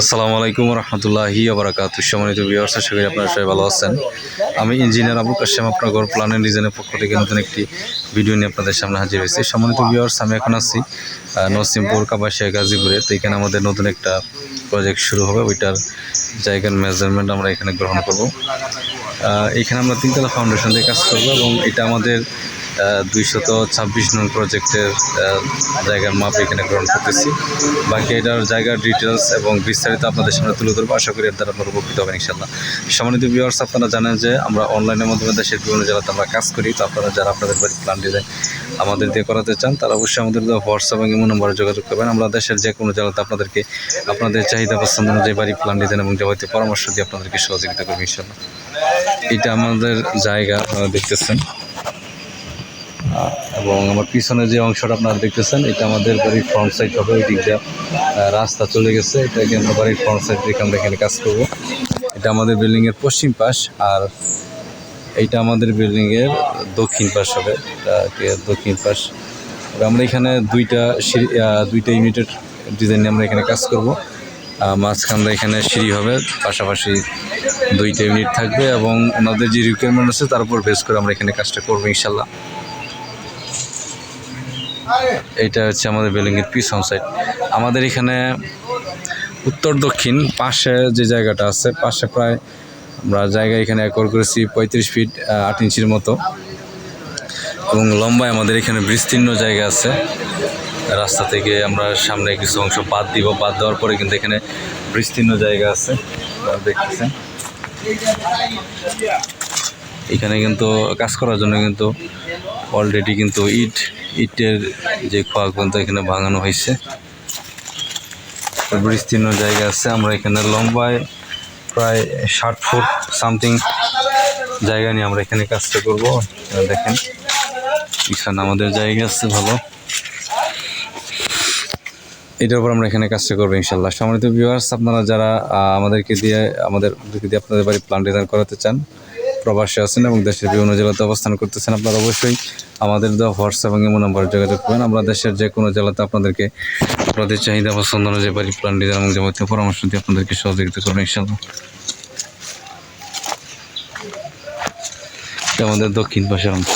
আসসালামু আলাইকুম রহমতুল্লাহি আবরাকাত সম্মানিত বিহার আশা আপনারা সবাই ভালো আছেন। আমি ইঞ্জিনিয়ার আবুল কাশেম আপনার ঘর প্ল্যান এন্ড ডিজাইনের পক্ষ থেকে নতুন একটি ভিডিও নিয়ে আপনাদের সামনে হাজির হয়েছি। সম্মানিত বিহার আমি এখন আছি নসিমপুর কাবাসিয়া গাজীপুরে তো এখানে আমাদের নতুন একটা প্রজেক্ট শুরু হবে। ওইটার জায়গার মেজারমেন্ট আমরা এখানে গ্রহণ করব। এখানে আমরা তিনতলা ফাউন্ডেশন দিয়ে কাজ করব এবং এটা আমাদের দুইশত ছাব্বিশ নং প্রজেক্টের জায়গার মাপ এখানে গ্রহণ করতেছি। বাকি এটার জায়গার ডিটেলস এবং বিস্তারিত আপনাদের সামনে তুলে ধরবো। আশা করি এর দ্বারা আপনারা উপকৃত হবেন ইনশাল্লাহ সম্মানিত ভিউয়ার্স আপনারা জানেন যে আমরা অনলাইনের মাধ্যমে দেশের বিভিন্ন জেলাতে আমরা কাজ করি। তো আপনারা যারা আপনাদের বাড়ির প্ল্যান ডিজাইন আমাদের দিয়ে করাতে চান, তারা অবশ্যই আমাদের হোয়াটসঅ্যাপ এবং ইমো নম্বরে যোগাযোগ করবেন। আমরা দেশের যে কোনো জেলাতে আপনাদেরকে, আপনাদের চাহিদা পছন্দ অনুযায়ী বাড়ি প্ল্যান ডিজাইন এবং যাবতীয় পরামর্শ দিয়ে আপনাদেরকে সহযোগিতা করব ইনশাল্লাহ এটা আমাদের জায়গা, আপনারা দেখতেছেন। এবং আমার পিছনে যে অংশটা আপনারা দেখতেছেন, এটা আমাদের বাড়ির ফ্রন্ট সাইড হবে, ওই রাস্তা চলে গেছে। এটাকে আমরা বাড়ির ফ্রন্ট সাইড থেকে আমরা এখানে কাজ করব। এটা আমাদের বিল্ডিংয়ের পশ্চিম পাশ, আর এইটা আমাদের বিল্ডিংয়ের দক্ষিণ পাশ হবে। দক্ষিণ পাশ। আমরা এখানে দুইটা সিঁড়ি দুইটা ইউনিটের ডিজাইন নিয়ে আমরা এখানে কাজ করব। মাঝখানটা এখানে সিঁড়ি হবে, পাশাপাশি দুইটা ইউনিট থাকবে এবং ওনাদের যে রিকোয়ারমেন্ট আছে তার উপর বেস করে আমরা এখানে কাজটা করব ইনশাল্লাহ। এইটা হচ্ছে আমাদের বিল্ডিংয়ের পিছন সাইড আমাদের এখানে উত্তর দক্ষিণ পাশে যে জায়গাটা আছে, পাশে প্রায় আমরা জায়গা এখানে একর করেছি পঁয়ত্রিশ ফিট আট ইঞ্চির মতো। এবং লম্বায় আমাদের এখানে বিস্তীর্ণ জায়গা আছে। রাস্তা থেকে আমরা সামনে কিছু অংশ বাদ দিব। বাদ দেওয়ার পরে কিন্তু এখানে বিস্তীর্ণ জায়গা আছে। দেখতেছেন। এখানে কিন্তু কাজ করার জন্য কিন্তু অলরেডি কিন্তু ইট, ইটের যে খোয়া কিন্তু এখানে ভাঙানো হয়েছে। বিস্তীর্ণ জায়গা আছে। আমরা এখানে লম্বায় প্রায় ষাট ফুট সামথিং জায়গা নিয়ে আমরা এখানে কাজটা করব। দেখেন এখানে আমাদের জায়গা আছে ভালো। এটার উপর আমরা এখানে কাজটা করব ইনশাল্লাহ সম্মানিত ভিউয়ার্স আপনারা যারা আমাদেরকে দিয়ে, আমাদের দিয়ে আপনাদের বাড়ি প্ল্যান ডিজাইন করাতে চান, প্রবাসী আছেন এবং দেশের বিভিন্ন জেলাতে অবস্থান করতেছেন, আপনারা অবশ্যই আমাদের দেওয়া হোয়াটসঅ্যাপ এবং এমন নাম্বার যোগাযোগ করবেন। আমরা দেশের যে কোনো জেলাতে আপনাদেরকে আপনাদের চাহিদা পছন্দ অনুযায়ী বাড়ি প্ল্যান ডিজাইন এবং যাবতীয় পরামর্শ দিয়ে আপনাদেরকে সহযোগিতা করবেন ইনশাল্লাহ আমাদের দক্ষিণ পাশের অংশ।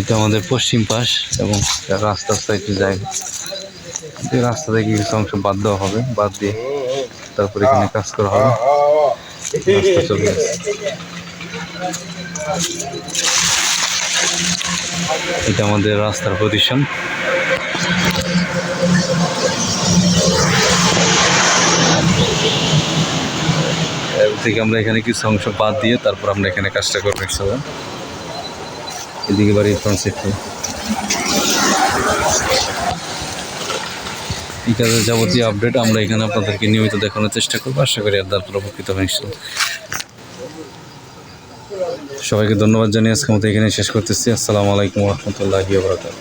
এটা আমাদের পশ্চিম পাশ এবং রাস্তা সাইডে জায়গা রাস্তা থেকে কিছু অংশ বাদ দেওয়া হবে, বাদ দিয়ে তারপর এখানে কাজ করা হবে। এটা আমাদের রাস্তার পজিশন থেকে আমরা এখানে কিছু অংশ বাদ দিয়ে তারপর আমরা এখানে কাজটা করব একসাথে এদিকে বাড়ি ফ্রন্ট এই কাজের যাবতীয় আপডেট আমরা এখানে আপনাদেরকে নিয়মিত দেখানোর চেষ্টা করব। আশা করি আর তারপর উপকৃত হবে সবাইকে ধন্যবাদ জানিয়ে আজকে মতো এখানে শেষ করতেছি। আসসালামু আলাইকুম রহমতুল্লাহি বারকাত